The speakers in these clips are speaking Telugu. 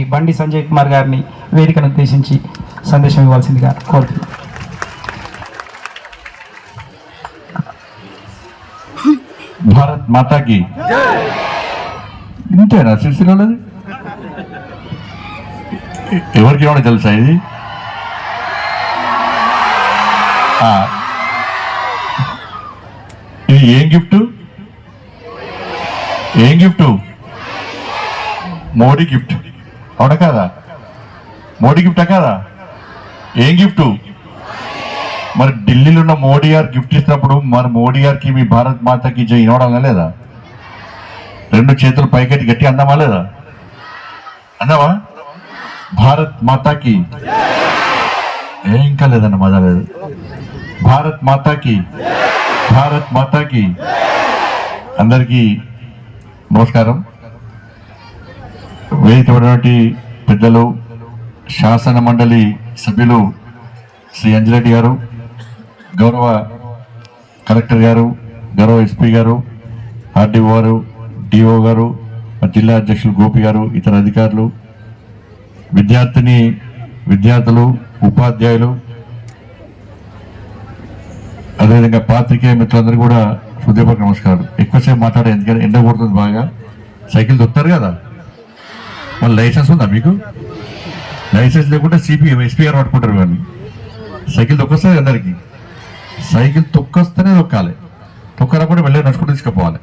ఈ బండి సంజయ్ కుమార్ గారిని వేదికను ఉద్దేశించి సందేశం ఇవ్వాల్సిందిగా కోరుతున్నాను. భారత్ మాతాకి. ఇంతేనా సిరిసిల్లది ఎవరికి ఏమైనా తెలుసా ఇది? ఇది ఏం గిఫ్ట్? ఏం గిఫ్ట్? మోడీ గిఫ్ట్. అవునా కాదా మోడీ గిఫ్టా కాదా? ఏం గిఫ్ట్? మరి ఢిల్లీలో ఉన్న మోడీ గారు గిఫ్ట్ ఇచ్చినప్పుడు మరి మోడీ గారికి మీ భారత్ మాతకి జై ఇవ్వడం లేదా? రెండు చేతులు పైకెట్టి గట్టి అందామా లేదా? అందామా? భారత్ మాతాకి. ఏ ఇంకా లేదన్న మజా లేదు. భారత్ మాతాకి. భారత్ మాతాకి. అందరికీ నమస్కారం. వేదికటువంటి పెద్దలు శాసన మండలి సభ్యులు శ్రీ అంజిరెడ్డి గారు గౌరవ కలెక్టర్ గారు గౌరవ ఎస్పీ గారు ఆర్డీఓ గారు డిఓ గారు జిల్లా అధ్యక్షులు గోపి గారు ఇతర అధికారులు విద్యార్థిని విద్యార్థులు ఉపాధ్యాయులు అదేవిధంగా పాత్రికేయ మిత్రులందరూ కూడా హృదయపూర్వక నమస్కారాలు. ఎక్కువసేపు మాట్లాడే ఎందుకంటే ఎండ కొడుతుంది బాగా. సైకిల్ దొక్కుతారు కదా? మళ్ళీ లైసెన్స్ ఉందా మీకు? లైసెన్స్ లేకుంటే సిపిఎం ఎస్పీఆర్ పట్టుకుంటారు కానీ సైకిల్ తొక్కొస్తుంది అందరికి. సైకిల్ తొక్కొస్తేనే తొక్కాలి. తొక్కరప్పుడు వెళ్ళి నడుచుకుంటూ తీసుకుపోవాలి.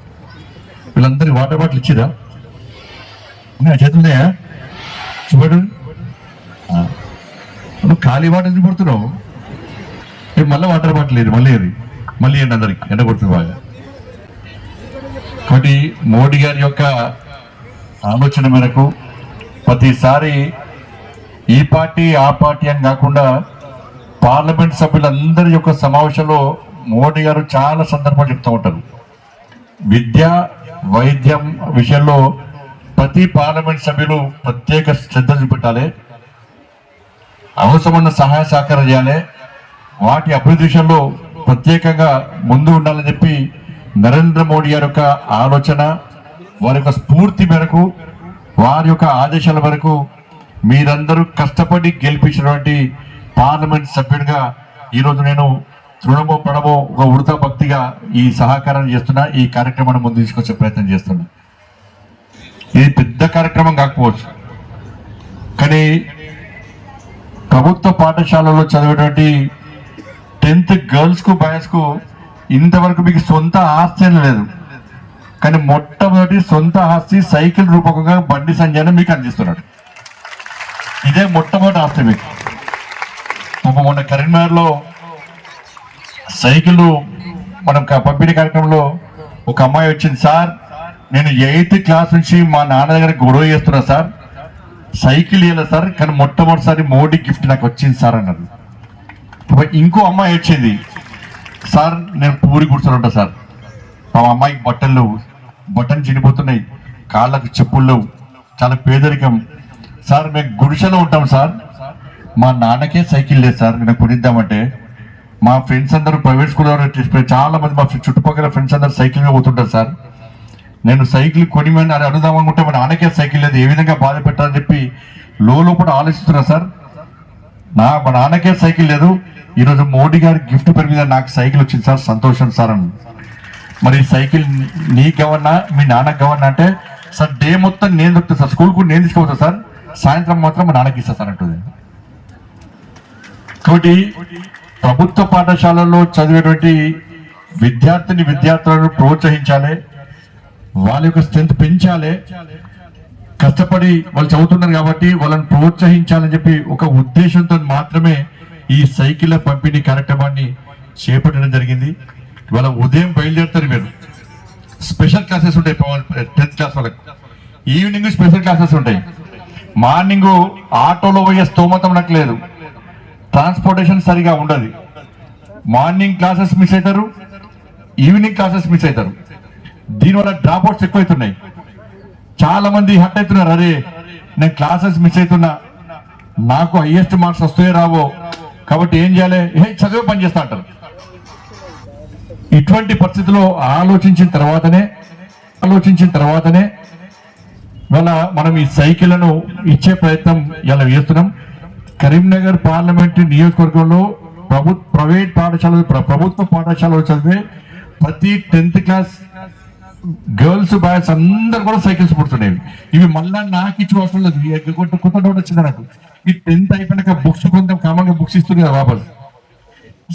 వీళ్ళందరికీ వాటర్ బాటిల్ ఇచ్చిరా? ఉన్నాయా? చేతున్నాయా చూడు నువ్వు ఖాళీ వాటర్ ఎందుకు పడుతున్నావు మళ్ళీ వాటర్ బాటిల్ లేదు మళ్ళీ అది మళ్ళీ ఏంటి అందరికి? ఎండ కొడుతుంది బాగా. కాబట్టి మోడీ గారి యొక్క ఆలోచన మేరకు ప్రతిసారి ఈ పార్టీ ఆ పార్టీ అని కాకుండా పార్లమెంట్ సభ్యులందరి యొక్క సమావేశంలో మోడీ గారు చాలా సందర్భాలు చెప్తూ ఉంటారు. విద్య వైద్యం విషయంలో ప్రతి పార్లమెంట్ సభ్యులు ప్రత్యేక శ్రద్ధ చూపెట్టాలి. అవసరమైన సహాయ సహకారం చేయాలి. వాటి అభివృద్ధి విషయంలో ప్రత్యేకంగా ముందు ఉండాలని చెప్పి నరేంద్ర మోడీ గారి యొక్క ఆలోచన వారి యొక్క స్ఫూర్తి మేరకు వారి యొక్క ఆదేశాల వరకు మీరందరూ కష్టపడి గెలిపించినటువంటి పార్లమెంట్ సభ్యుడిగా ఈరోజు నేను తృణమో పడమో ఒక ఉడతా భక్తిగా ఈ సహకారం చేస్తున్నా ఈ కార్యక్రమాన్ని ముందు తీసుకొచ్చే ప్రయత్నం చేస్తున్నా. ఇది పెద్ద కార్యక్రమం కాకపోవచ్చు. కానీ ప్రభుత్వ పాఠశాలలో చదివేటువంటి టెన్త్ గర్ల్స్కు బాయ్స్కు ఇంతవరకు మీకు సొంత ఆస్తి లేదు. కానీ మొట్టమొదటి సొంత ఆస్తి సైకిల్ రూపకంగా బండి సంజయ్ మీకు అందిస్తున్నాడు. ఇదే మొట్టమొదటి ఆస్తి మీకు. ఒక మొన్న కరీంనగర్లో సైకిల్ మనం పంపిణీ కార్యక్రమంలో ఒక అమ్మాయి వచ్చింది సార్ నేను ఎయిత్ క్లాస్ నుంచి మా నాన్న దగ్గర గొడవ చేస్తున్నా సార్. సైకిల్ ఇవ్వలేదు సార్ కానీ మొట్టమొదటిసారి మోడీ గిఫ్ట్ నాకు వచ్చింది సార్ అన్నారు ఇంకో అమ్మాయి వచ్చింది సార్ నేను పూరి కూర్చొని ఉంటా సార్. మా అమ్మాయికి బట్టలు బటన్ చినిపోతున్నాయి కాళ్ళకు చెప్పులు చాలా పేదరికం. సార్ మేము గుడిసెలో ఉంటాం సార్. మా నాన్నకే సైకిల్ లేదు సార్. నేను కొనిద్దామంటే. మా ఫ్రెండ్స్ అందరూ ప్రైవేట్ స్కూల్లో చాలా మంది మా చుట్టుపక్కల ఫ్రెండ్స్ అందరూ సైకిల్ మీద పోతుంటారు సార్. నేను సైకిల్ కొనిమని అని అడుగుదాం అనుకుంటే మా నాన్నకే సైకిల్ లేదు. ఏ విధంగా బాధ పెట్టాలని చెప్పి లోపల ఆలోచిస్తున్నా సార్. నా మా నాన్నకే సైకిల్ లేదు. ఈరోజు మోడీ గారి గిఫ్ట్ పేరు మీద నాకు సైకిల్ వచ్చింది సార్. సంతోషం సార్ అని. మరి సైకిల్ నీ గవర్నా మీ నాన్న గవర్నా అంటే సార్ డే మొత్తం నేను దొరుకుతాను సార్ స్కూల్ కూడా నేను తీసుకుపోతా సార్. సాయంత్రం మాత్రం మా నాన్నకి ఇస్తా సార్ అంటుంది. కాబట్టి ప్రభుత్వ పాఠశాలలో చదివేటువంటి విద్యార్థిని విద్యార్థులను ప్రోత్సహించాలి. వాళ్ళ యొక్క స్ట్రెంత్ పెంచాలి. కష్టపడి వాళ్ళు చదువుతున్నారు కాబట్టి వాళ్ళని ప్రోత్సహించాలని చెప్పి ఒక ఉద్దేశంతో మాత్రమే ఈ సైకిళ్ళ పంపిణీ కార్యక్రమాన్ని చేపట్టడం జరిగింది. ఇవాళ ఉదయం బయలుదేరుతారు మీరు. స్పెషల్ క్లాసెస్ ఉంటాయి టెన్త్ క్లాస్ వాళ్ళకి. ఈవినింగ్ స్పెషల్ క్లాసెస్ ఉంటాయి. మార్నింగ్ ఆటోలో పోయే స్తోమత మనకు లేదు. ట్రాన్స్పోర్టేషన్ సరిగా ఉండదు. మార్నింగ్ క్లాసెస్ మిస్ అవుతారు ఈవినింగ్ క్లాసెస్ మిస్ అవుతారు దీనివల్ల డ్రాప్ అవుట్స్ ఎక్కువైతున్నాయి. చాలా మంది హట్ అవుతున్నారు అరే నేను క్లాసెస్ మిస్ అవుతున్నా. నాకు హైయెస్ట్ మార్క్స్ వస్తాయో రావో. కాబట్టి ఏం చేయాలి? ఏ చదివే పని చేస్తా అంటారు. ఇటువంటి పరిస్థితిలో ఆలోచించిన తర్వాతనే ఆలోచించిన తర్వాతనే ఇవాళ మనం ఈ సైకిళ్ళను ఇచ్చే ప్రయత్నం ఇలా చేస్తున్నాం. కరీంనగర్ పార్లమెంట్ నియోజకవర్గంలో ప్రభు ప్రైవేట్ పాఠశాలలు ప్రభుత్వ పాఠశాలలో చదివే ప్రతి టెన్త్ క్లాస్ గర్ల్స్ బాయ్స్ అందరు కూడా సైకిల్స్ పుడుతున్నాయి. ఇవి మళ్ళా నాకు ఇచ్చి అవసరం లేదు కొత్త డౌట్ వచ్చింది నాకు. ఈ టెన్త్ అయిపోయినాక బుక్స్ కొంత కామన్గా బుక్స్ ఇస్తుంది కదా వాపస్.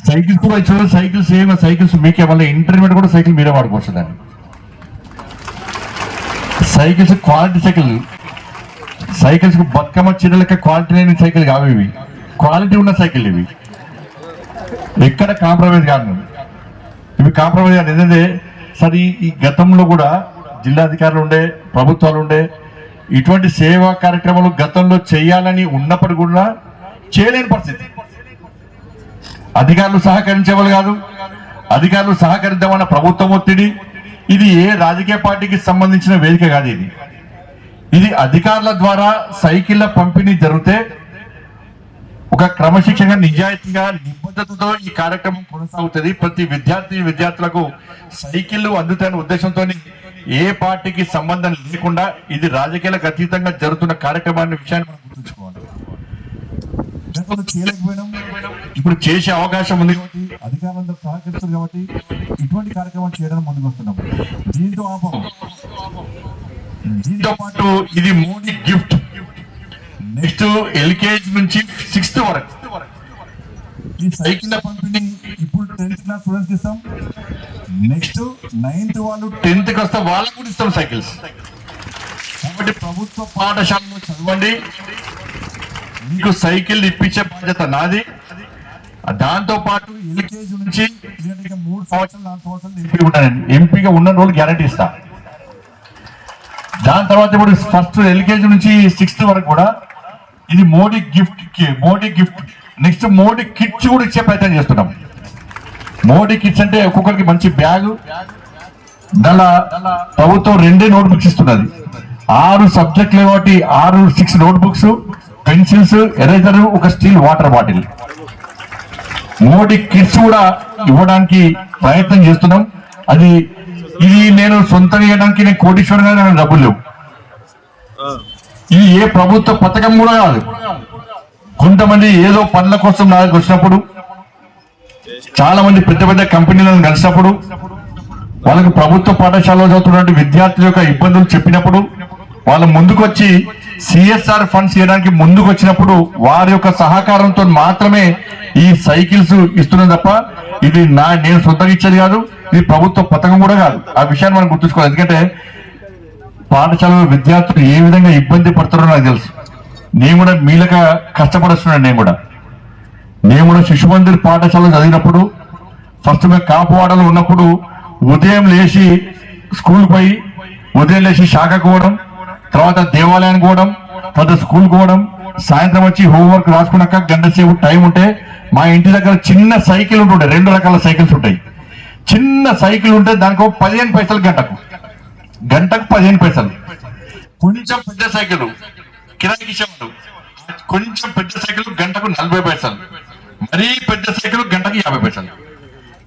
సైకిల్స్ కూడా ఇచ్చిన సైకిల్స్ ఏమో సైకిల్స్ మీకే మళ్ళీ ఇంటర్మీడియట్ కూడా సైకిల్ మీరే వాడుకోవచ్చు దాన్ని. Cycles quality cycle. Cycles Bathukamma చీరలకి quality లేని సైకిల్ కావు ఇవి. క్వాలిటీ ఉన్న సైకిల్ ఇవి. ఎక్కడ కాంప్రమైజ్ కాదు. ఇవి కాంప్రమైజ్ కాదు. ఎందుకంటే సరే ఈ- ఈ గతంలో కూడా జిల్లాధికారులు ఉండే ప్రభుత్వాలు ఉండే ఇటువంటి సేవా కార్యక్రమాలు గతంలో చేయాలని ఉన్నప్పటికీ కూడా చేయలేని పరిస్థితి. అధికారులు సహకరించేవాళ్ళు కాదు. అధికారులు సహకరిద్దామన్న ప్రభుత్వం ఒత్తిడి ఇది ఏ రాజకీయ పార్టీకి సంబంధించిన వేదిక కాదు ఇది. ఇది అధికారుల ద్వారా సైకిళ్ళ పంపిణీ జరిగితే ఒక క్రమశిక్షణ నిజాయితీగా నిబద్ధతతో ఈ కార్యక్రమం కొనసాగుతుంది. ప్రతి విద్యార్థి విద్యార్థులకు సైకిళ్ళు అందుతాయనే ఉద్దేశంతో ఏ పార్టీకి సంబంధం లేకుండా ఇది రాజకీయాలకు అతీతంగా జరుగుతున్న కార్యక్రమాన్ని విషయాన్ని మనం గుర్తుంచుకోవాలి. గతంలో చేయలేకపోయినాం ఇప్పుడు చేసే అవకాశం ఉంది కాబట్టి అధికారులందరూ సహకరిస్తారు కాబట్టి ఇటువంటి కార్యక్రమం చేయడం ముందుకు వస్తున్నాం. దీంతో ఆపం. దీంతో పాటు ఇది మోడీ గిఫ్ట్. నెక్స్ట్ ఎల్కేజీ నుంచి సిక్స్త్ వరకు. ఈ సైకిల్ పంపిణీ ఇప్పుడు టెన్త్ క్లాస్ స్టూడెంట్స్ ఇస్తాం. నెక్స్ట్ నైన్త్ వాళ్ళు టెన్త్కి వస్తే వాళ్ళకు కూడా ఇస్తాం సైకిల్స్. కాబట్టి ప్రభుత్వ పాఠశాలలో చదవండి. మీకు సైకిల్ ఇప్పించే బాధ్యత నాది. దాంతో పాటు ఎల్కేజీ నుంచి మూడు సంవత్సరాలు నాలుగు సంవత్సరాలు ఎంపీ ఉంటానండి ఎంపీగా ఉన్న రోజులు గ్యారంటీ ఇస్తా. దాని తర్వాత ఇప్పుడు ఫస్ట్ ఎల్కేజీ నుంచి సిక్స్త్ వరకు కూడా ఇది Modi gift Modi gift next Modi kits కూడా ఇచ్చే ప్రయత్నం చేస్తున్నాం. మోడీ కిట్స్ అంటే ఒక్కొక్కరికి మంచి బ్యాగ్. దానిలో ప్రభుత్వం రెండే నోట్బుక్స్ ఇస్తున్నది. ఆరు సబ్జెక్టులు కాబట్టి ఆరు సిక్స్ నోట్బుక్స్. పెన్సిల్స్ ఎరేజర్ ఒక steel water bottle. Modi kits కూడా ఇవ్వడానికి ప్రయత్నం చేస్తున్నాం. అది ఇది నేను సొంతం ఇవ్వడానికి నేను కోటీశ్వరంగా నాకు డబ్బులు లేవు. ఇది ఏ ప్రభుత్వ పథకం కూడా కాదు. కొంతమంది ఏదో పనుల కోసం నా దగ్గరకు వచ్చినప్పుడు చాలా మంది పెద్ద పెద్ద కంపెనీలను కలిసినప్పుడు వాళ్ళకు ప్రభుత్వ పాఠశాలలో చదువుతున్నటువంటి విద్యార్థుల యొక్క ఇబ్బందులు చెప్పినప్పుడు వాళ్ళ ముందుకు వచ్చి సిఎస్ఆర్ ఫండ్స్ ఇవ్వడానికి ముందుకు వచ్చినప్పుడు వారి యొక్క సహకారంతో మాత్రమే ఈ సైకిల్స్ ఇస్తున్నాం తప్ప ఇది నా నేను సొంతంగా ఇచ్చేది కాదు ఇది ప్రభుత్వ పథకం కూడా కాదు. ఆ విషయాన్ని మనం గుర్తుంచుకోవాలి. ఎందుకంటే పాఠశాలలో విద్యార్థులు ఏ విధంగా ఇబ్బంది పడుతారో నాకు తెలుసు. నేను కూడా మీలక కష్టపడుస్తున్నాను నేను కూడా. నేను కూడా శిశు మందిర్ పాఠశాలలో చదివినప్పుడు ఫస్ట్ మేము కాపువాడలో ఉన్నప్పుడు ఉదయం లేచి స్కూల్ పోయి ఉదయం లేచి శాఖకు పోవడం తర్వాత దేవాలయానికి పోవడం తర్వాత స్కూల్ పోవడం సాయంత్రం వచ్చి హోంవర్క్ రాసుకున్నాక గంట సేపు టైం ఉంటే మా ఇంటి దగ్గర చిన్న సైకిల్ ఉంటుండే రెండు రకాల సైకిల్స్ ఉంటాయి. చిన్న సైకిల్ ఉంటే దానికి ఒక పదిహేను పైసలు గంటకు. గంటకు పదిహేను పైసలు. కొంచెం పెద్ద సైకిల్ కిరాయికి ఇచ్చేవాడు కొంచెం పెద్ద సైకిల్ గంటకు నలభై పైసలు. మరీ పెద్ద సైకిల్ గంటకు యాభై పైసలు.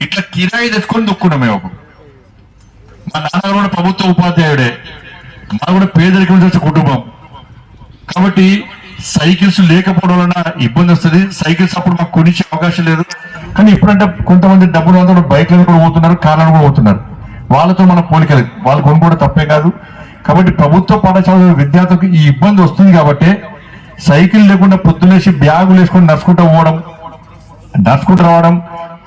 ఇట్లా కిరాయి తెచ్చుకొని దుక్కున్నాం మేము మా నాన్నగారు కూడా ప్రభుత్వ ఉపాధ్యాయుడే. మా కూడా పేదరికం నుంచి వచ్చే కుటుంబం. కాబట్టి సైకిల్స్ లేకపోవడం వలన ఇబ్బంది వస్తుంది. సైకిల్స్ అప్పుడు మాకు కొనిచ్చే అవకాశం లేదు. కానీ ఇప్పుడంటే కొంతమంది డబ్బులు అందరూ బైక్లను కూడా పోతున్నారు కార్లను కూడా పోతున్నారు. వాళ్ళతో మన పోలికలు వాళ్ళు కొనుక్కోవడం తప్పే కాదు. కాబట్టి ప్రభుత్వ పాఠశాల విద్యార్థులకు ఈ ఇబ్బంది వస్తుంది కాబట్టి సైకిల్ లేకుండా పొద్దులేసి బ్యాగులు వేసుకొని నడుచుకుంటూ పోవడం నడుచుకుంటూ రావడం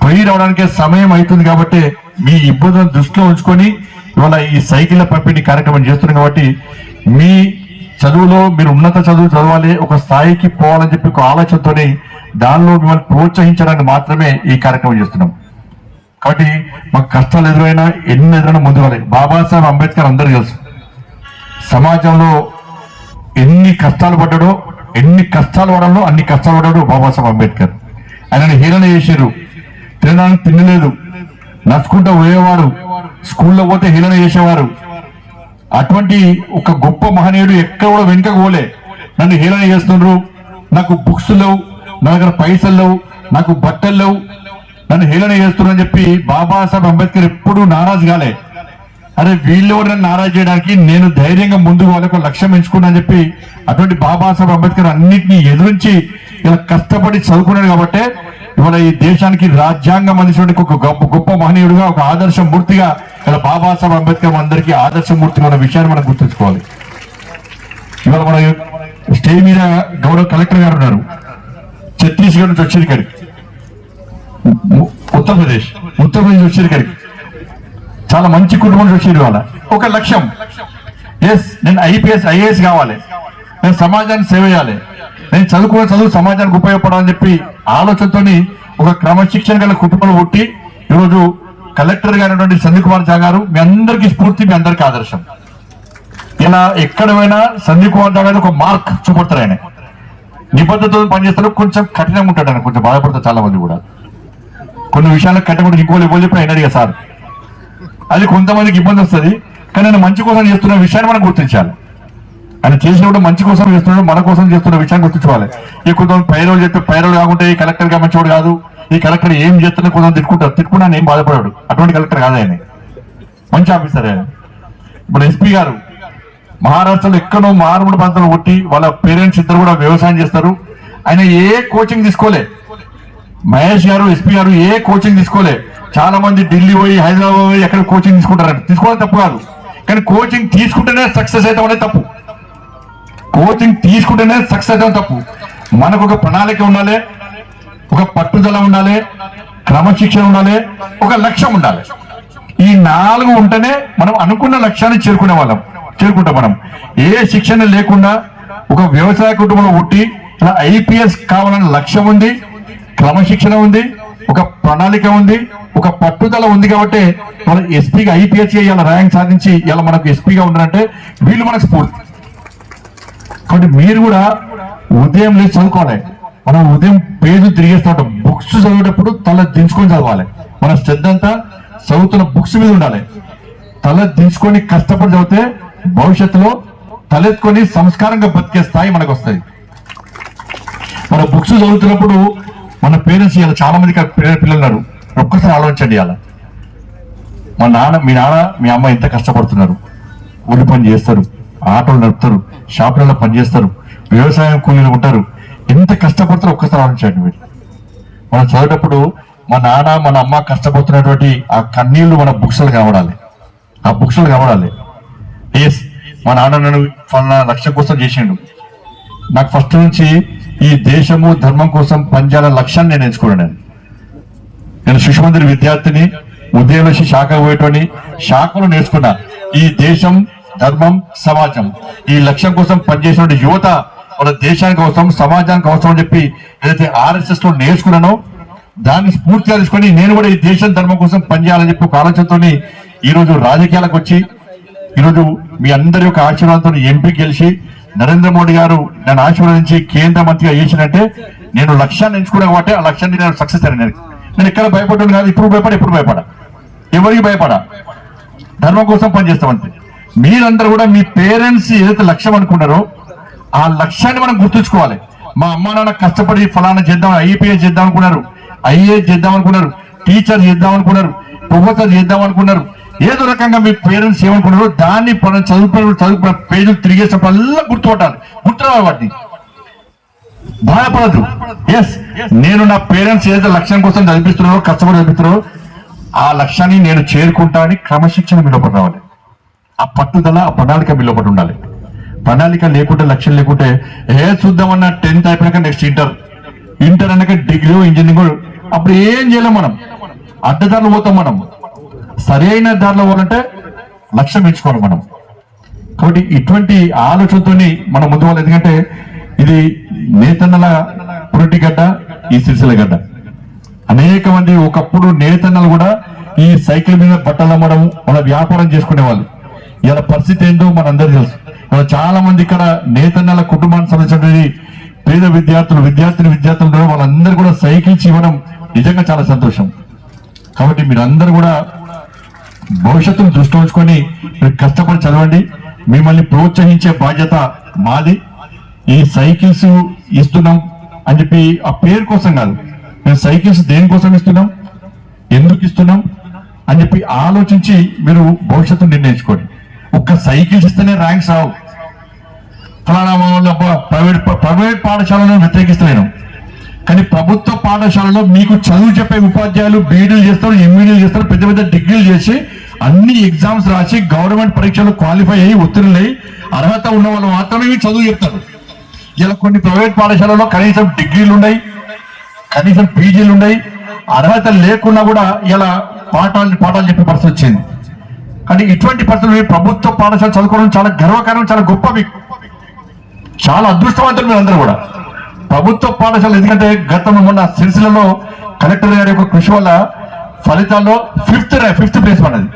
పోయి రావడానికే సమయం అవుతుంది కాబట్టి మీ ఇబ్బందులను దృష్టిలో ఉంచుకొని ఇవాళ ఈ సైకిళ్ళ పంపిణీ కార్యక్రమం చేస్తున్నాం కాబట్టి మీ చదువులో మీరు ఉన్నత చదువు చదవాలి ఒక స్థాయికి పోవాలని చెప్పి ఒక ఆలోచనతోనే దానిలో మిమ్మల్ని ప్రోత్సహించడానికి మాత్రమే ఈ కార్యక్రమం చేస్తున్నాం. కాబట్టి మాకు కష్టాలు ఎదురైనా ఎన్ని ఎదురైనా ముందు బాబాసాహెబ్ అంబేద్కర్ అందరూ తెలుసు సమాజంలో ఎన్ని కష్టాలు పడ్డాడో ఎన్ని కష్టాలు పడాలో అన్ని కష్టాలు పడ్డాడు బాబాసాహెబ్ అంబేద్కర్. ఆయనను హీరణ చేశారు తినడానికి తినలేదు నడుచుకుంటూ పోయేవారు స్కూల్లో పోతే హీలన చేసేవారు. అటువంటి ఒక గొప్ప మహనీయుడు ఎక్కడ కూడా వెనుక పోలే. నన్ను హేళన చేస్తున్నారు నాకు బుక్స్ లేవు నా దగ్గర పైసలు లేవు నాకు బట్టలు లేవు. నన్ను హేళన చేస్తున్నారని అని చెప్పి బాబాసాహెబ్ అంబేద్కర్ ఎప్పుడూ నారాజు కాలే. అరే వీళ్ళు కూడా నారాజ్ చేయడానికి? నేను ధైర్యంగా ముందుకు వాళ్ళకు లక్ష్యం ఎంచుకున్నా అని చెప్పి అటువంటి బాబాసాహెబ్ అంబేద్కర్ అన్నింటినీ ఎదురించి ఇలా కష్టపడి చదువుకున్నాడు కాబట్టి ఇవాళ ఈ దేశానికి రాజ్యాంగం అందించడానికి ఒక గొప్ప గొప్ప మహనీయుడుగా ఒక ఆదర్శ మూర్తిగా ఇలా బాబాసాహెబ్ అంబేద్కర్ అందరికీ ఆదర్శ మూర్తిగా ఉన్న విషయాన్ని మనం గుర్తుంచుకోవాలి. ఇవాళ మన స్టేజ్ మీద గౌరవ కలెక్టర్ గారు ఉన్నారు. ఛత్తీస్గఢ్ నుంచి వచ్చేది ఇక్కడికి. ఉ- ఉత్తరప్రదేశ్ ఉత్తరప్రదేశ్ వచ్చేది ఇక్కడికి. చాలా మంచి కుటుంబం నుంచి వచ్చేది వాళ్ళ ఒక లక్ష్యం. ఎస్ నేను ఐపీఎస్ ఐఏఎస్ కావాలి. నేను సమాజానికి సేవ చేయాలి. నేను చదువుకున్న చదువు సమాజానికి ఉపయోగపడాలని చెప్పి ఆలోచనతోని ఒక క్రమశిక్షణ గల కుటుంబం పుట్టి ఈరోజు కలెక్టర్ గారైనటువంటి సందీప్ కుమార్ ఝా గారు మీ అందరికీ స్ఫూర్తి మీ అందరికీ ఆదర్శం. ఇలా ఎక్కడ పోయినా సందీప్ కుమార్ ఝా గారు ఒక మార్క్ చూపడతారు ఆయన. నిబద్ధతతో పనిచేస్తారు కొంచెం కఠినంగా ఉంటాడు ఆయన కొంచెం బాధపడతారు చాలా మంది కూడా. కొన్ని విషయాలకు కట్టకుండా ఇంకోళ్ళు ఇవ్వలేదు చెప్పి ఆయన అడిగా సార్ అది కొంతమందికి ఇబ్బంది వస్తుంది కానీ నేను మంచి కోసం చేస్తున్న విషయాన్ని మనం గుర్తించాలి. ఆయన చేసినప్పుడు మంచి కోసం చేస్తున్నాడు మన కోసం చేస్తున్న విషయం గుర్తించుకోవాలి. ఈ కొంతమంది పైరోలు చెప్తే పైరోలు కాకుంటే ఈ కలెక్టర్గా మంచివాడు కాదు. ఈ కలెక్టర్ ఏం చేస్తున్నా కొంతమంది తిట్టుకుంటారు. తిట్టుకున్నా ఏం బాధపడాడు. అటువంటి కలెక్టర్ కాదు ఆయన. మంచి ఆఫీసర్ ఆయన. ఇప్పుడు ఎస్పీ గారు మహారాష్ట్రలో ఎక్కడో మారుమూడు ప్రాంతంలో కొట్టి వాళ్ళ పేరెంట్స్ ఇద్దరు కూడా వ్యవసాయం చేస్తారు. ఆయన ఏ కోచింగ్ తీసుకోలే. మహేష్ గారు ఎస్పీ గారు ఏ కోచింగ్ తీసుకోలే. చాలా మంది ఢిల్లీ పోయి హైదరాబాద్ పోయి ఎక్కడ కోచింగ్ తీసుకుంటారంట. తీసుకోవడం తప్పు కాదు. కానీ కోచింగ్ తీసుకుంటేనే సక్సెస్ అవుతామనే తప్పు. కోచింగ్ తీసుకుంటేనే సక్సెస్ అవడం తప్పు. మనకు ఒక ప్రణాళిక ఉండాలి ఒక పట్టుదల ఉండాలి క్రమశిక్షణ ఉండాలి ఒక లక్ష్యం ఉండాలి. ఈ నాలుగు ఉంటేనే మనం అనుకున్న లక్ష్యాన్ని చేరుకునే వాళ్ళం చేరుకుంటాం మనం. ఏ శిక్షణ లేకుండా ఒక వ్యవసాయ కుటుంబంలో పుట్టి ఇలా ఐపీఎస్ కావాలన్న లక్ష్యం ఉంది క్రమశిక్షణ ఉంది ఒక ప్రణాళిక ఉంది ఒక పట్టుదల ఉంది కాబట్టి మన ఎస్పీగా ఐపీఎస్ ఇలా ర్యాంక్ సాధించి ఇలా మనకు ఎస్పీగా ఉండాలంటే వీళ్ళు మనకు స్ఫూర్తి. కాబట్టి మీరు కూడా ఉదయం లేచి చదువుకోవాలి. మనం ఉదయం పేజీ తిరిగేస్తూ. ఉంటాం బుక్స్ చదివేటప్పుడు తల దించుకొని చదవాలి. మన శ్రద్ధ అంతా చదువుతున్న బుక్స్ మీద ఉండాలి. తల దించుకొని కష్టపడి చదివితే భవిష్యత్తులో తలెత్తుకొని సంస్కారంగా బతికే స్థాయి మనకు వస్తుంది మన బుక్స్ చదువుతున్నప్పుడు మన పేరెంట్స్ ఇలా చాలా మంది పిల్లలు ఉన్నారు ఒక్కసారి ఆలోచించండి అలా మా నాన్న మీ నాన్న మీ అమ్మ ఎంత కష్టపడుతున్నారు. ఊరి పని చేస్తారు. ఆటోలు నడుపుతారు. షాపులలో పని చేస్తారు వ్యవసాయం కూలీలు ఉంటారు. ఎంత కష్టపడతారో ఒక్కసారి ఆలోచించండి మీరు. మనం చదివేటప్పుడు మా నాన్న మన అమ్మ కష్టపడుతున్నటువంటి ఆ కన్నీళ్ళు మన బుక్స్లు కావడాలి ఆ బుక్స్లు కావడాలి ఎస్ మా నాన్న నన్ను ఫలానా లక్ష్యం కోసం చేసిండు. నాకు ఫస్ట్ నుంచి ఈ దేశము ధర్మం కోసం పనిచేయాల లక్ష్యాన్ని నేను ఎంచుకున్నాను నేను. నేను శిశుమందిరి విద్యార్థిని ఉదయం నుంచి శాఖ పోయేటోని శాఖలు నేర్చుకున్నా. ఈ దేశం ధర్మం సమాజం. ఈ లక్ష్యం కోసం పనిచేసిన యువత మన దేశానికి అవసరం సమాజానికి అవసరం అని చెప్పి ఏదైతే ఆర్ఎస్ఎస్లో నేర్చుకున్నానో దాన్ని స్ఫూర్తిగా తీసుకొని నేను కూడా ఈ దేశం ధర్మం కోసం పనిచేయాలని చెప్పి ఒక ఆలోచనతో ఈ రోజు రాజకీయాలకు వచ్చి ఈరోజు మీ అందరి యొక్క ఆశీర్వాదంతో ఎంపీ గెలిచి నరేంద్ర మోడీ గారు నన్ను ఆశీర్వదించి కేంద్ర మంత్రిగా చేసినట్టే నేను లక్ష్యాన్ని ఎంచుకున్నా కాబట్టి ఆ లక్ష్యాన్ని నేను సక్సెస్ అయినా నేను. నేను ఎక్కడ భయపడ్డాను కాదు ఇప్పుడు భయపడ ఇప్పుడు భయపడ. ఎవరికి భయపడ? ధర్మం కోసం పనిచేస్తామంతే మీరందరూ కూడా మీ పేరెంట్స్ ఏదైతే లక్ష్యం అనుకున్నారో ఆ లక్ష్యాన్ని మనం గుర్తుంచుకోవాలి. మా అమ్మ నాన్న కష్టపడి ఫలానా చేద్దాం ఐపీఎస్ చేద్దాం అనుకున్నారు ఐఏఎస్ చేద్దాం అనుకున్నారు టీచర్ చేద్దాం అనుకున్నారు ప్రొఫెసర్ చేద్దాం అనుకున్నారు. ఏదో రకంగా మీ పేరెంట్స్ ఏమనుకున్నారో దాన్ని మనం చదువుకున్న చదువుకున్న పేజీలు తిరిగేసినప్పుడల్లా గుర్తుపట్టాలి. గుర్తురావాలి వాటిని. భయపడదు ఎస్ నేను నా పేరెంట్స్ ఏదైతే లక్ష్యం కోసం చదివిస్తున్నారో కష్టపడి చదివిస్తున్నారో ఆ లక్ష్యాన్ని నేను చేరుకుంటా అని క్రమశిక్షణ మీ లోపల రావాలి. ఆ పట్టుదల ఆ ప్రణాళిక మీ లోపల ఉండాలి. ప్రణాళిక లేకుంటే లక్ష్యం లేకుంటే ఏ చూద్దామన్నా టెన్త్ అయిపోయాక నెక్స్ట్ ఇంటర్. ఇంటర్ అన్నాక డిగ్రీ ఇంజనీరింగ్ అప్పుడు ఏం చేయలేం మనం. అడ్డదారులు పోతాం మనం. సరైన దారిలో పోవాలంటే లక్ష్యం ఎంచుకోవాలి మనం. కాబట్టి ఇటువంటి ఆలోచనతోని మనం ముందు వాళ్ళు ఎందుకంటే ఇది నేతన్నల పురిటిగడ్డ ఈ సిరిసిల్ల గడ్డ. అనేక మంది ఒకప్పుడు నేతన్నలు కూడా ఈ సైకిల్ మీద బట్టలు అమ్మడం వాళ్ళ వ్యాపారం చేసుకునేవాళ్ళు. ఇలా పరిస్థితి ఏంటో మనందరూ తెలుసు. ఇలా చాలా మంది ఇక్కడ నేతన్నల కుటుంబానికి సంబంధించినటువంటి పేద విద్యార్థులు విద్యార్థిని విద్యార్థులు వాళ్ళందరూ కూడా సైకిల్స్ ఇవ్వడం నిజంగా చాలా సంతోషం. కాబట్టి మీరందరూ కూడా భవిష్యత్తును దృష్టి ఉంచుకొని మీరు కష్టపడి చదవండి. మిమ్మల్ని ప్రోత్సహించే బాధ్యత మాది. ఈ సైకిల్స్ ఇస్తున్నాం అని చెప్పి ఆ పేరు కోసం కాదు మేము సైకిల్స్ దేనికోసం ఇస్తున్నాం? ఎందుకు ఇస్తున్నాం? అని చెప్పి ఆలోచించి మీరు భవిష్యత్తు నిర్ణయించుకోండి. ఒక్క సైకిల్స్ ఇస్తేనే ర్యాంక్స్ రావు. ఫలానా ప్రైవేట్ ప్రైవేట్ పాఠశాలను వ్యతిరేకిస్తలేను. కానీ ప్రభుత్వ పాఠశాలలో మీకు చదువు చెప్పే ఉపాధ్యాయులు బీడీలు చేస్తారు ఎంఈడీలు చేస్తారు పెద్ద పెద్ద డిగ్రీలు చేసి అన్ని ఎగ్జామ్స్ రాసి గవర్నమెంట్ పరీక్షలు క్వాలిఫై అయ్యి ఉత్తీర్ణులై అర్హత ఉన్న వాళ్ళు మాత్రమే చదువు చెప్తారు. ఇలా కొన్ని ప్రైవేట్ పాఠశాలలో కనీసం డిగ్రీలు ఉన్నాయి కనీసం పీజీలు ఉన్నాయి అర్హత లేకున్నా కూడా ఇలా పాఠాలు పాఠాలు చెప్పే పరిస్థితి వచ్చింది. కానీ ఇటువంటి పరిస్థితులు ప్రభుత్వ పాఠశాల చదువుకోవడం చాలా గర్వకారణం చాలా గొప్ప మీకు చాలా అదృష్టవంతులు మీరు అందరూ కూడా. ప్రభుత్వ పాఠశాల ఎందుకంటే గతంలో ఉన్న సిరిసిలలో కలెక్టర్ గారి యొక్క కృషి వల్ల ఫలితాల్లో ఫిఫ్త్ ఫిఫ్త్ ప్లేస్ మనది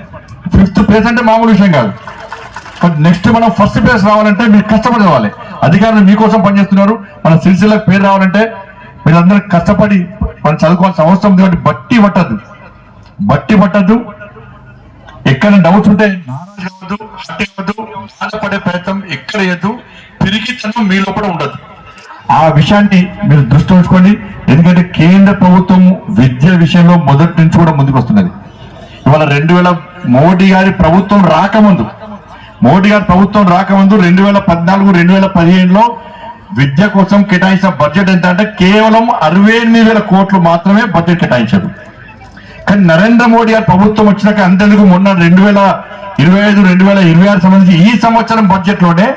ఫిఫ్త్ ప్లేస్ అంటే మామూలు విషయం కాదు. నెక్స్ట్ మనం ఫస్ట్ ప్లేస్ రావాలంటే మీరు కష్టపడి రావాలి. అధికారులు మీకోసం పనిచేస్తున్నారు. మన సిరిసిల్లకు పేరు రావాలంటే మీరందరూ కష్టపడి మనం చదువుకోవాల్సిన అవసరం ఉంది. కాబట్టి బట్టి పట్టద్దు. బట్టి పట్టద్దు. ఎక్కడ డౌట్ ఉంటే నారాజు కావద్దు బాధపడే ప్రయత్నం ఎక్కడ చేయద్దు పిరిగితనం మీ లోపల ఉండదు. ఆ విషయాన్ని మీరు దృష్టి ఉంచుకోండి. ఎందుకంటే కేంద్ర ప్రభుత్వం విద్య విషయంలో మొదటి నుంచి కూడా ముందుకు వస్తున్నది. ఇవాళ రెండు వేల మోడీ గారి ప్రభుత్వం రాకముందు మోడీ గారి ప్రభుత్వం రాకముందు రెండు వేల పద్నాలుగు రెండు వేల పదిహేనులో విద్య కోసం కేటాయించిన బడ్జెట్ ఎంత అంటే కేవలం అరవై ఎనిమిది వేల కోట్లు మాత్రమే బడ్జెట్ కేటాయించారు. కానీ నరేంద్ర మోడీ గారు ప్రభుత్వం వచ్చినాక అంతెందుకు మొన్న రెండు వేల ఇరవై ఐదు రెండు వేల ఇరవై ఆరు సంబంధించి ఈ సంవత్సరం బడ్జెట్లోనే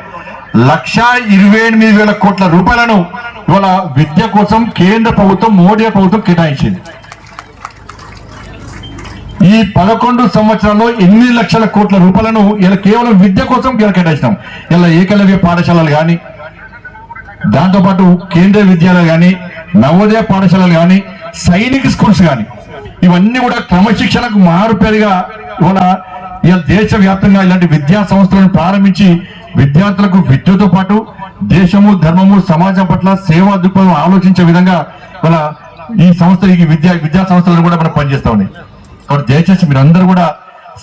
లక్షా ఇరవై ఎనిమిది వేల కోట్ల రూపాయలను ఇవాళ విద్య కోసం కేంద్ర ప్రభుత్వం మోడీ ప్రభుత్వం కేటాయించింది. ఈ పదకొండు సంవత్సరాల్లో ఎనిమిది లక్షల కోట్ల రూపాయలను ఇలా కేవలం విద్య కోసం ఇలా కేటాయించినాం ఇలా ఏకలవ్య పాఠశాలలు కానీ దాంతోపాటు కేంద్రీయ విద్యాలయాలు కానీ నవోదయ పాఠశాలలు కానీ సైనిక స్కూల్స్ కానీ ఇవన్నీ కూడా క్రమశిక్షణకు మారుపేరుగా ఇవాళ ఇవాళ దేశవ్యాప్తంగా ఇలాంటి విద్యా సంస్థలను ప్రారంభించి విద్యార్థులకు విద్యతో పాటు దేశము ధర్మము సమాజం పట్ల సేవా దృక్పథం ఆలోచించే విధంగా మన ఈ సంస్థ ఈ విద్యా విద్యా సంస్థలను కూడా మనం పనిచేస్తా ఉన్నాయి. కాబట్టి దయచేసి మీరందరూ కూడా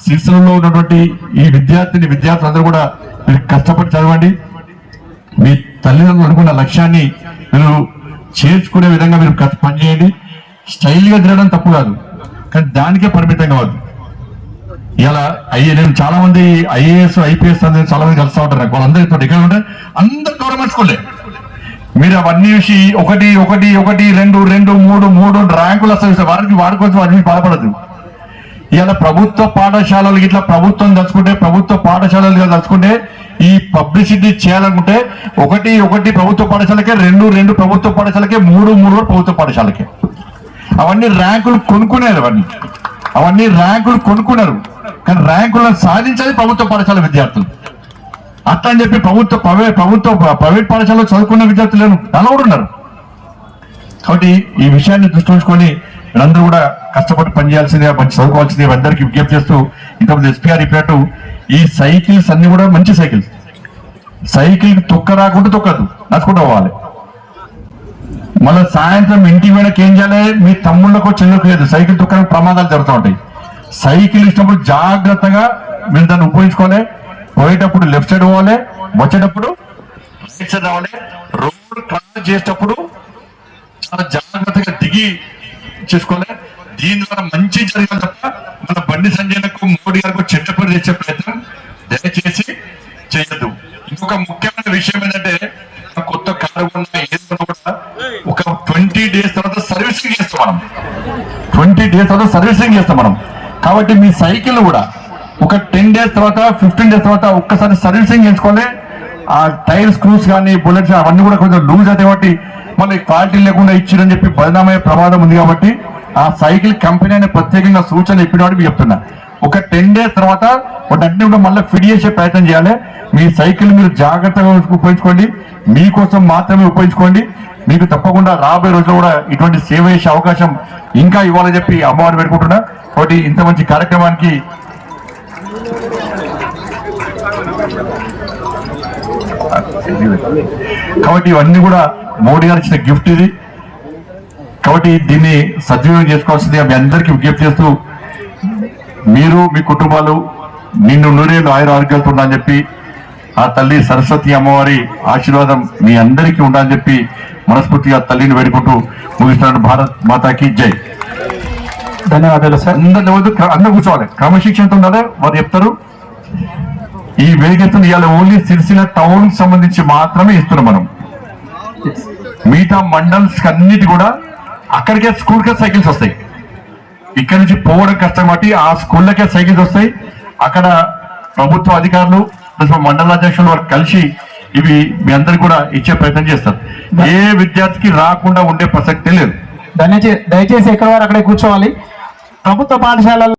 శిక్షణలో ఉన్నటువంటి ఈ విద్యార్థిని విద్యార్థులు అందరూ కూడా మీరు కష్టపడి చదవండి. మీ తల్లిదండ్రులు అనుకున్న లక్ష్యాన్ని మీరు చేర్చుకునే విధంగా మీరు పనిచేయండి. స్టైల్గా తిరగడం తప్పు కాదు. కానీ దానికే పరిమితం కావద్దు ఇలా అయ్యే నేను చాలా మంది ఐఏఎస్ ఐపీఎస్ అనేది చాలా మంది కలుస్తూ ఉంటారు. నాకు వాళ్ళందరితో ఎక్కడ ఉంటే అందరు గవర్నమెంట్ స్కూల్లే మీరు అవన్నీ చూసి ఒకటి ఒకటి ఒకటి రెండు రెండు మూడు మూడు ర్యాంకులు వస్తాయి వారికి వాడి కోసం వారిని బాధపడదు ఇలా ప్రభుత్వ పాఠశాలలు ఇట్లా ప్రభుత్వం తలుచుకుంటే ప్రభుత్వ పాఠశాలలు తలుచుకుంటే ఈ పబ్లిసిటీ చేయాలనుకుంటే ఒకటి ఒకటి ప్రభుత్వ పాఠశాలకే రెండు రెండు ప్రభుత్వ పాఠశాలకే మూడు మూడు ప్రభుత్వ పాఠశాలకే. అవన్నీ ర్యాంకులు కొనుక్కున్నారు అవన్నీ. అవన్నీ ర్యాంకులు కొనుక్కున్నారు. కానీ ర్యాంకులను సాధించేది ప్రభుత్వ పాఠశాల విద్యార్థులు. అట్లా అని చెప్పి ప్రభుత్వ ప్రభుత్వ ప్రైవేట్ పాఠశాలలో చదువుకున్న విద్యార్థులను కూడా ఉన్నారు. కాబట్టి ఈ విషయాన్ని దృష్టి ఉంచుకొని వీళ్ళందరూ కూడా కష్టపడి పనిచేయాల్సిందే మంచి చదువుకోవాల్సిందే అందరికీ విజ్ఞప్తి చేస్తూ ఇంతకుముందు ఎస్పీఆర్ చెప్పినట్టు ఈ సైకిల్స్ అన్ని కూడా మంచి సైకిల్స్. సైకిల్ తొక్క రాకుండా తొక్కదు. నడుచుకుంటూ పోవాలి. మళ్ళీ సాయంత్రం ఇంటికి వెనక ఏం చేయాలి? మీ తమ్ముళ్ళకో చెల్లెలకు లేదు. సైకిల్ దుకాణం ప్రమాదాలు జరుగుతూ ఉంటాయి. సైకిల్ ఇచ్చినప్పుడు జాగ్రత్తగా మీరు దాన్ని ఉపయోగించుకోవాలి. పోయేటప్పుడు లెఫ్ట్ సైడ్ పోవాలి. వచ్చేటప్పుడు రైట్ సైడ్ రావాలి. రోడ్డు క్రాస్ చేసేటప్పుడు చాలా జాగ్రత్తగా దిగి చేసుకోవాలి. దీని ద్వారా మంచి జరిగింది తప్ప మన బండి సంజయ్లకు మోడీ గారికి చెట్ల పని చేసే ప్రయత్నం దయచేసి చేయొద్దు. ఇంకొక ముఖ్యమైన విషయం ఏంటంటే ట్వంటీ డేస్ తర్వాత సర్వీసింగ్ చేస్తాం మనం. ట్వంటీ డేస్ తర్వాత సర్వీసింగ్ చేస్తాం మనం. కాబట్టి మీ సైకిల్ కూడా ఒక టెన్ డేస్ తర్వాత ఫిఫ్టీన్ డేస్ తర్వాత ఒక్కసారి సర్వీసింగ్ చేసుకోవాలి ఆ టైర్ స్క్రూస్ కానీ బుల్లెట్స్ అవన్నీ కూడా కొంచెం లూజ్ అవుతాయి కాబట్టి మళ్ళీ క్వాలిటీ లేకుండా ఇచ్చిరని చెప్పి బదనామయ్యే ప్రమాదం ఉంది కాబట్టి ఆ సైకిల్ కంపెనీ అనే ప్రత్యేకంగా సూచన ఇప్పిన మీకు చెప్తున్నా. ఒక టెన్ డేస్ తర్వాత వాటన్ని కూడా మళ్ళీ ఫిట్ చేసే ప్రయత్నం చేయాలి. మీ సైకిల్ మీరు జాగ్రత్తగా ఉపయోగించుకోండి. మీకోసం మాత్రమే ఉపయోగించుకోండి. మీకు తప్పకుండా రాబోయే రోజుల్లో కూడా ఇటువంటి సేవ చేసే అవకాశం ఇంకా ఇవ్వాలని చెప్పి అమ్మవారిని పెట్టుకుంటున్నా కాబట్టి ఇంత మంచి కార్యక్రమానికి కాబట్టి ఇవన్నీ కూడా మోడీ గారు ఇచ్చిన గిఫ్ట్ ఇది. కాబట్టి దీన్ని సద్వినియోగం చేసుకోవాల్సింది మీ అందరికీ విజ్ఞప్తి చేస్తూ మీరు మీ కుటుంబాలు నిన్ను నూరేళ్ళు ఆయుర ఆరోగ్యాలతో ఉండాలని చెప్పి ఆ తల్లి సరస్వతి అమ్మవారి ఆశీర్వాదం మీ అందరికీ ఉండాలని చెప్పి మనస్ఫూర్తిగా తల్లిని వేడుకుంటూ ముగిస్తున్నాను భారత్ మాతాకి జై. ధన్యవాదాలు సార్. అందరు వద్దు అందరు కూర్చోవాలి. క్రమశిక్షణతో ఉండాలి వారు చెప్తారు. ఈ వేగెత్తులు ఇవాళ ఓన్లీ సిరిసిల్ల టౌన్ సంబంధించి మాత్రమే ఇస్తున్నాం మనం. మిగతా మండల్స్ అన్నిటి కూడా అక్కడికే స్కూల్కే సైకిల్స్ వస్తాయి. ఇక్కడ నుంచి పోవడం కష్టం కాబట్టి ఆ స్కూళ్ళకే సైకిల్స్ వస్తాయి. అక్కడ ప్రభుత్వ అధికారులు ప్లస్ మా మండల అధ్యక్షులు వారు కలిసి ఇవి మీ అందరికి కూడా ఇచ్చే ప్రయత్నం చేస్తారు ఏ విద్యార్థికి రాకుండా ఉండే ప్రసక్తే లేదు. దయచేసి దయచేసి ఎక్కడ వారు అక్కడే కూర్చోవాలి. ప్రభుత్వ పాఠశాలలో